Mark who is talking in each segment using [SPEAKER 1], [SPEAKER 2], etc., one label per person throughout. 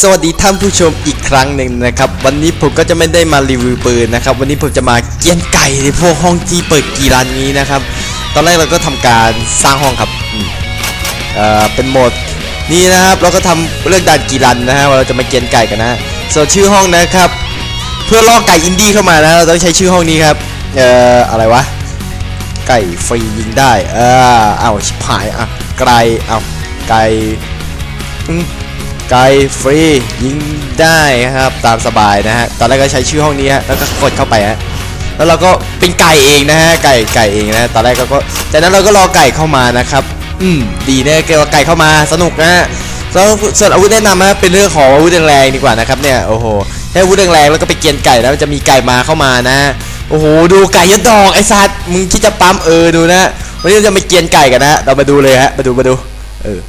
[SPEAKER 1] สวัสดีท่านผู้ชมอีกครั้งหนึ่งนะครับ วันนี้ผมก็จะไม่ได้มารีวิวปืนนะครับ วันนี้ผมจะมาเกียนไก่ในพวกห้องที่เปิดกีรันนี้นะครับ ตอนแรกเราก็ทำการสร้างห้องครับเอ่อเป็นโหมดนี้นะครับ เราก็ทำเรื่องด่านกีรันนะฮะเราจะมาเกียนไก่กันนะฮะส่วนชื่อห้องนะครับ เพื่อล่อไก่อินดี้เข้ามานะเราต้องใช้ชื่อห้องนี้ครับเอ่ออะไรวะไก่ฟรียิงได้เออเอาชิบหายอะไกลเอาไก่อืม ไก่ฟรียิงได้ครับตามสบายนะฮะตอนแรกก็ใช้ชื่อห้องนี้ฮะแล้วก็กดเข้าไปฮะแล้วเราก็เป็นไก่เองนะฮะไก่ไก่เองนะตอนแรกก็จากนั้นเราก็รอไก่เข้ามานะครับอืมดีนะเกี่ยวกับไก่เข้ามาสนุกนะฮะแล้วส่วนอาวุธแนะนำนะเป็นเรื่องของอาวุธแรงๆดีกว่านะครับเนี่ยโอ้โหให้อาวุธแรงๆแล้วก็ไปเกียนไก่แล้วจะมีไก่มาเข้ามานะโอ้โหดูไก่ยัดดอกไอ้สัตว์มึงคิดจะปั๊มเออดูนะวันนี้เราจะมาเกียนไก่กันนะเรามาดูเลยฮะมาดูมาดูเออ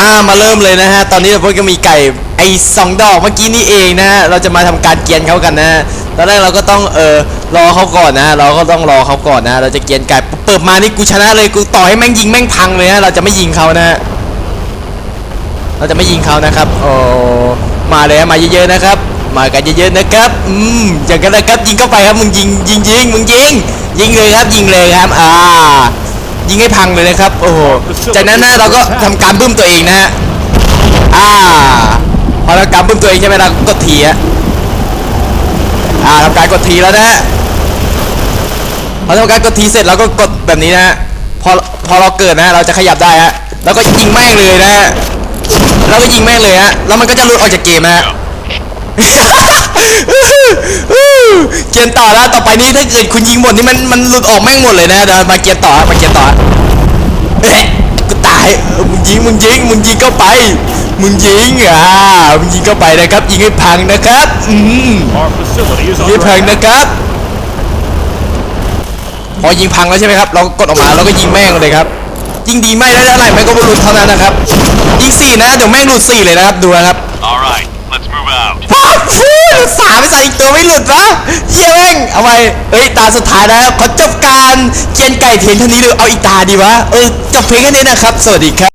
[SPEAKER 1] อ่ามาเริ่มเลยนะฮะ ตอนนี้เราก็มีไก่ไอ้สองดอกเมื่อกี้นี่เองนะฮะ เราจะมาทำการเกียนเขากันนะฮะ ตอนแรกเราก็ต้องเออรอเขาก่อนนะ เราก็ต้องรอเขาก่อนนะ เราจะเกียนไก่เปิดมานี่กูชนะเลยกูต่อให้แม่งยิงแม่งพังเลยนะเราจะไม่ยิงเขานะฮะ เราจะไม่ยิงเขานะครับ โอ้มาเลยฮะมาเยอะๆนะครับ มากันเยอะๆนะครับ อืมอย่างกันนะครับยิงเข้าไปครับมึงยิงยิงยิงมึงยิง ยิงเลยครับยิงเลยครับ อ่า ยิงให้พังเลยนะครับ โอ้โห จากนั้นนะเราก็ทำการบึ้มตัวเองนะฮะ อ่า พอเราการบึ้มตัวเองใช่ไหมเราก็กดทีฮะ อ่าทำการกดทีแล้วนะฮะ พอทำการกดทีเสร็จเราก็กดแบบนี้นะฮะ พอ พอเราเกิดนะฮะเราจะขยับได้ฮะ แล้วก็ยิงแม่งเลยนะฮะแล้วก็ยิงแม่งเลยฮะ แล้วมันก็จะหลุดออกจากเกมนะฮะ เกียนต่อแล้วต่อไปนี้ถ้าเกิดคุณยิงหมดนี่มันมันหลุดออกแม่งหมดเลยนะเดี๋ยวมาเกียนต่อมาเกียนต่อเอ๊ะกูตายมึงยิงมึงยิงมึงยิงเข้าไปมึงยิงอ่ามึงยิงเข้าไปนะครับยิงให้พังนะครับอืมยิงให้พังนะครับพอยิงพังแล้วใช่ไหมครับ เรากดออกมาแล้วก็ยิงแม่งเลยครับยิงดีไม่ได้เท่าไหร่แม่ก็ไม่หลุเท่านั้นนะครับยิงสี่นะเดี๋ยวแม่งหลุดสี่เลยนะครับดูนะครับ
[SPEAKER 2] All right, let's move out.
[SPEAKER 1] ป๊าบฟู สามไปใส่อีกตัวไม่หลุดวะเยี่ยแม่งเอาไปเอ้ยตาสุดท้ายแล้วขอจบการเกียนไก่เพียงเท่านี้เลยเอาอีกตาดีวะเออจบเพียงแค่นี้นะครับ สวัสดีครับ